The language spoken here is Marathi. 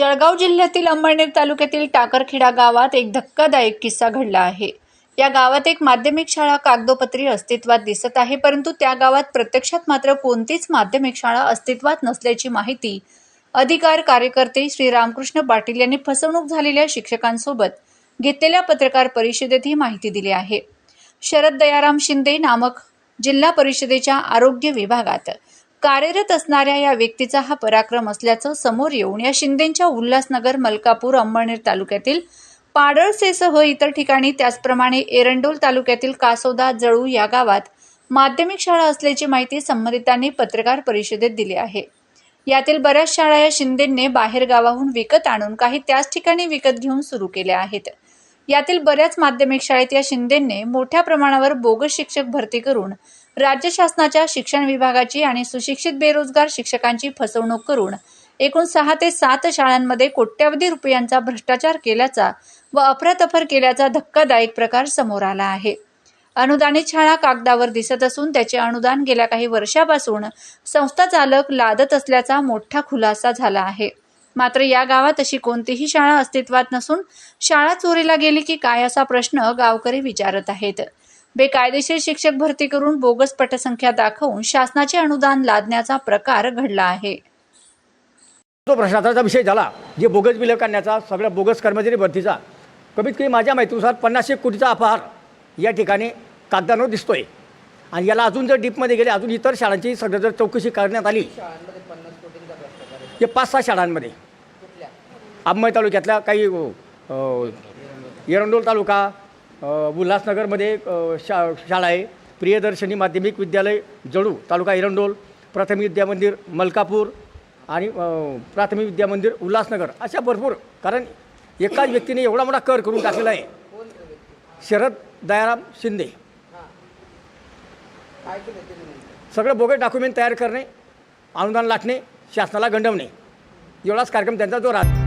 जळगाव जिल्ह्यातील अंमळनेर तालुक्यातील टाकरखेडा गावात एक धक्कादायक किस्सा घडला आहे. या गावात एक माध्यमिक शाळा कागदोपत्री अस्तित्वात दिसत आहे परंतु त्या गावात प्रत्यक्षात मात्र कोणतीच माध्यमिक शाळा अस्तित्वात नसल्याची माहिती अधिकार कार्यकर्ते श्री रामकृष्ण पाटील यांनी फसवणूक झालेल्या शिक्षकांसोबत घेतलेल्या पत्रकार परिषदेत ही माहिती दिली आहे. शरद दयाराम शिंदे नामक जिल्हा परिषदेच्या आरोग्य विभागात कार्यरत असणाऱ्या या व्यक्तीचा हा पराक्रम असल्याचं समोर येऊन या शिंदेच्या उल्हासनगर मलकापूर अंबळनेर तालुक्यातील पाडळसेसह इतर ठिकाणी त्याचप्रमाणे एरंडोल तालुक्यातील कासोदा जळू या गावात माध्यमिक शाळा असल्याची माहिती संबंधितांनी पत्रकार परिषदेत दिली आहे. यातील बऱ्याच शाळा या शिंदेंनी बाहेर गावाहून विकत आणून काही त्याच ठिकाणी विकत घेऊन सुरू केल्या आहेत. यातील बऱ्याच माध्यमिक शाळेत या शिंदेंनी मोठ्या प्रमाणावर बोगस शिक्षक भरती करून राज्य शासनाच्या शिक्षण विभागाची आणि सुशिक्षित बेरोजगार शिक्षकांची फसवणूक करून एकूण सहा ते सात शाळांमध्ये कोट्यवधी रुपयांचा भ्रष्टाचार केल्याचा व अफरातफर केल्याचा धक्कादायक प्रकार समोर आला आहे. अनुदानित शाळा कागदावर दिसत असून त्याचे अनुदान गेल्या काही वर्षापासून संस्था चालक लादत असल्याचा मोठा खुलासा झाला आहे. मात्र या गावात अशी कोणतीही शाळा अस्तित्वात नसून शाळा चोरीला गेली की काय असा प्रश्न गावकरी विचारत आहेत. बेकायदेशीर शिक्षक भरती करून बोगस पटसंख्या दाखवून शासनाचे अनुदान लादण्याचा प्रकार घडला आहे. तो भ्रष्टाचाराचा विषय झाला. जे बोगस बिलं काढण्याचा सगळ्या बोगस कर्मचारी भरतीचा कमीत कमी माझ्या माहितीनुसार पन्नासशे कोटीचा अपहार या ठिकाणी कागदांवर दिसतोय. आणि याला अजून जर डीपमध्ये गेले अजून इतर शाळांची सगळं जर चौकशी करण्यात आली हे पाच सहा शाळांमध्ये. अंबळ तालुक्यातल्या काही एरंडोल तालुका उल्हासनगरमध्ये शा शाळा आहे. प्रियदर्शनी माध्यमिक विद्यालय जळू तालुका एरंडोल प्राथमिक विद्यामंदिर मलकापूर आणि प्राथमिक विद्यामंदिर उल्हासनगर. अशा भरपूर कारण एकाच व्यक्तीने एवढा मोठा कर करून टाकलेला आहे. शरद दयाराम शिंदे. सगळं बोगस डॉक्युमेंट तयार करणे अनुदान लाटणे शासनाला गंडवणे. एवढाच कार्यक्रम त्यांचा जो राहतो.